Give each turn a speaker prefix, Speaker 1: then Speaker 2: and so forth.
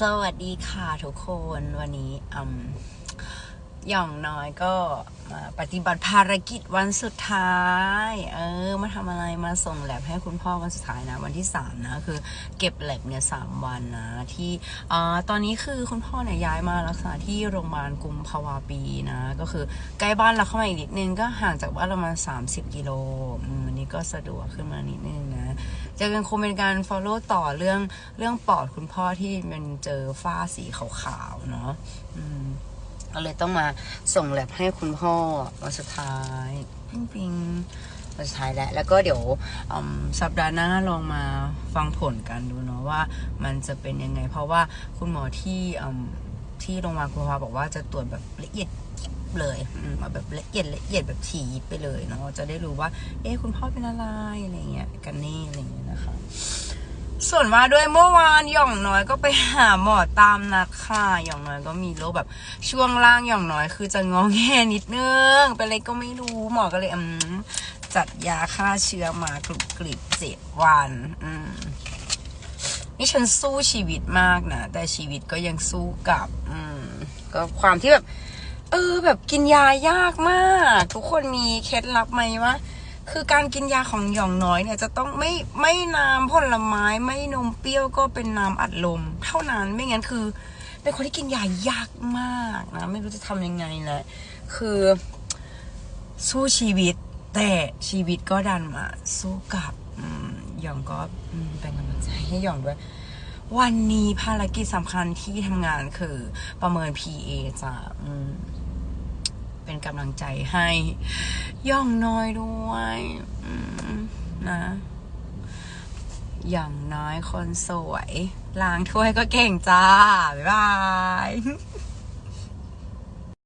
Speaker 1: สวัสดีค่ะทุกคนวันนี้อืมหย่องน้อยก็มาปฏิบัติภารกิจวันสุดท้าย เออ มาทำอะไรมาส่งแลบให้คุณพ่อวันสุดท้ายนะ วันที่สามนะ คือเก็บแลบเนี่ยสามวันนะ ที่อ่าตอนนี้คือคุณพ่อเนี่ยย้ายมารักษาที่โรงพยาบาลกุมภาวาปีนะ ก็คือใกล้บ้านเราเข้ามาอีกนิดนึงก็ห่างจากบ้านเรามาสามสิบกิโลม นี้ก็สะดวกขึ้นมานิดนึงนะจะยังคงเป็นการ follow ต่อเรื่องเรื่องปอดคุณพ่อที่มันเจอฝ้าสีขาวๆเนาะอืมก็เลยต้องมาส่งแลบให้คุณพ่อวันสุดท้ายปิ๊งปิงวันสุดท้ายแล้วแล้วก็เดี๋ยวสัปดาห์หน้าลองมาฟังผลกันดูเนาะว่ามันจะเป็นยังไง เพราะว่าคุณหมอที่ที่โรงพยาบาลคุณพ่อบอกว่าจะตรวจแบบละเอียดยิบ เลยมาแบบละเอียดละเอียดแบบถี่ยิบไปเลยเนาะจะได้รู้ว่า เอ๊ะคุณพ่อเป็นอะไรอะไรเงี้ยกันนี่อะไรเงี้ยนะคะ ส่วนว่าด้วยเมื่อวานหย่องน้อยก็ไปหาหมอตามนัดค่ะหย่องน้อยก็มีโรคแบบช่วงล่างหย่องน้อยคือจะงองแงนิดนึงเป็นอะไรก็ไม่รู้หมอก็เลยอืมจัดยาฆ่าเชื้อมากรุบกริบเจ็ดวัน อืมนี่ฉันสู้ชีวิตมากนะแต่ชีวิตก็ยังสู้กับ อืมก็ความที่แบบ เออแบบกินยายากมาก ทุกคนมีเคล็ดลับไหมว่าคือการกินยาของหย่องน้อยเนี่ยจะต้องไม่ไม่น้ำผลไม้ไม่นมเปรี้ยวก็เป็นน้ำอัดลม เท่านั้นไม่งั้นคือ เป็นคนที่กินยายากมากนะไม่รู้จะทำยังไงเลยคือ สู้ชีวิต แต่ชีวิตก็ดันมาสู้กับหย่องก็เป็นกำลังใจให้หย่องด้วย วันนี้ภารกิจสำคัญที่ทำงานคือประเมิน PA จ้ะ เป็นกำลังใจให้ ย่องน้อยด้วยนะอย่างน้อยคนสวย ล้างถ้วยก็เก่งจ้า บ๊ายบาย